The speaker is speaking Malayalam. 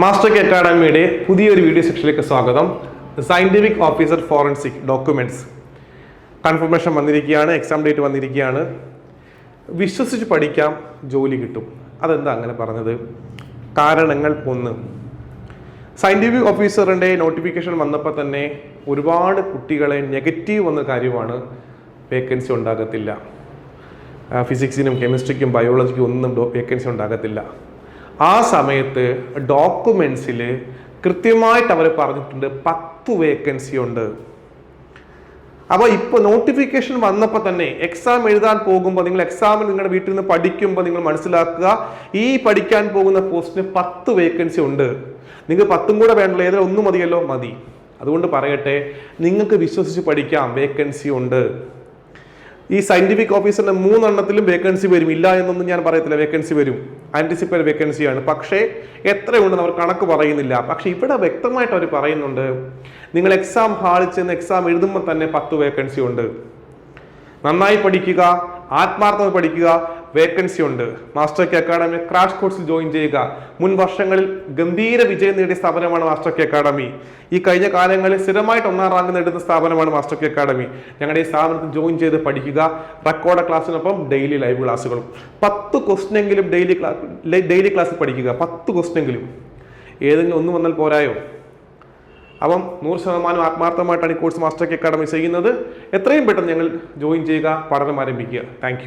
മാസ്റ്റർ കെ അക്കാഡമിയുടെ പുതിയൊരു വീഡിയോ സെക്ഷനിലേക്ക് സ്വാഗതം. Scientific officer forensic documents confirmation വന്നിരിക്കുകയാണ് എക്സാം ഡേറ്റ് വന്നിരിക്കുകയാണ്. വിശ്വസിച്ച് പഠിക്കാം ജോലി കിട്ടും. അതെന്താ അങ്ങനെ പറഞ്ഞത്? കാരണങ്ങൾ ഒന്ന്. സയന്റിഫിക് ഓഫീസറിന്റെ നോട്ടിഫിക്കേഷൻ വന്നപ്പോൾ തന്നെ ഒരുപാട് കുട്ടികളെ നെഗറ്റീവ് വന്ന കാര്യമാണ് വേക്കൻസി ഉണ്ടാകത്തില്ല. ഫിസിക്സിനും കെമിസ്ട്രിക്കും ബയോളജിക്കും ഒന്നും വേക്കൻസി ഉണ്ടാകത്തില്ല. ആ സമയത്ത് ഡോക്യുമെൻസിൽ കൃത്യമായിട്ട് അവർ പറഞ്ഞിട്ടുണ്ട് പത്ത് വേക്കൻസി ഉണ്ട്. അപ്പോൾ ഇപ്പോൾ നോട്ടിഫിക്കേഷൻ വന്നപ്പോൾ തന്നെ എക്സാം എഴുതാൻ പോകുമ്പോൾ നിങ്ങൾ എക്സാമിൽ നിങ്ങളുടെ വീട്ടിൽ നിന്ന് പഠിക്കുമ്പോൾ നിങ്ങൾ മനസ്സിലാക്കുക ഈ പഠിക്കാൻ പോകുന്ന പോസ്റ്റിന് പത്ത് വേക്കൻസി ഉണ്ട്. നിങ്ങൾക്ക് പത്തും കൂടെ വേണ്ടല്ലോ ഏതെങ്കിലും ഒന്നും മതിയല്ലോ? മതി. അതുകൊണ്ട് പറയട്ടെ നിങ്ങൾക്ക് വിശ്വസിച്ച് പഠിക്കാം വേക്കൻസി ഉണ്ട്. ഈ സയന്റിഫിക് ഓഫീസറിന്റെ മൂന്നെണ്ണത്തിലും വേക്കൻസി വരും. ഇല്ല എന്നൊന്നും ഞാൻ പറയത്തില്ല. വേക്കൻസി വരും. ആന്റിസിപ്പേറ്റ് വേക്കൻസിയാണ് പക്ഷേ എത്രയുണ്ടെന്ന് അവർ കണക്ക് പറയുന്നില്ല. പക്ഷെ ഇവിടെ വ്യക്തമായിട്ട് അവർ പറയുന്നുണ്ട് നിങ്ങൾ എക്സാം ഹാളിൽ ചെന്ന് എക്സാം എഴുതുമ്പോൾ തന്നെ പത്ത് വേക്കൻസി ഉണ്ട്. നന്നായി പഠിക്കുക ആത്മാർത്ഥമായി പഠിക്കുക വേക്കൻസി ഉണ്ട്. മാസ്റ്റർ കെ അക്കാഡമി ക്രാഷ് കോഴ്സിൽ ജോയിൻ ചെയ്യുക. മുൻ വർഷങ്ങളിൽ ഗംഭീര വിജയം നേടിയ സ്ഥാപനമാണ് മാസ്റ്റർ കെ അക്കാഡമി. ഈ കഴിഞ്ഞ കാലങ്ങളിൽ സ്ഥിരമായിട്ട് ഒന്നാം റാങ്ക് നേടുന്ന സ്ഥാപനമാണ് മാസ്റ്റർ കെ അക്കാഡമി. ഞങ്ങളുടെ ഈ സ്ഥാപനത്തിൽ ജോയിൻ ചെയ്ത് പഠിക്കുക റെക്കോർഡ് ക്ലാസ്സിനൊപ്പം ഡെയിലി ലൈവ് ക്ലാസ്സുകളും. പത്ത് ക്വസ്റ്റൻ എങ്കിലും ഡെയിലി ഡെയിലി ക്ലാസ്സിൽ പഠിക്കുക. പത്ത് ക്വസ്റ്റൻ എങ്കിലും ഏതെങ്കിലും ഒന്ന് വന്നാൽ പോരായോ? അപ്പം നൂറ് ശതമാനം ആത്മാർത്ഥമായിട്ടാണ് ഈ കോഴ്സ് മാസ്റ്റർ അക്കാഡമി ചെയ്യുന്നത്. എത്രയും പെട്ടെന്ന് ഞങ്ങൾ ജോയിൻ ചെയ്യുക പഠനം ആരംഭിക്കുക. താങ്ക്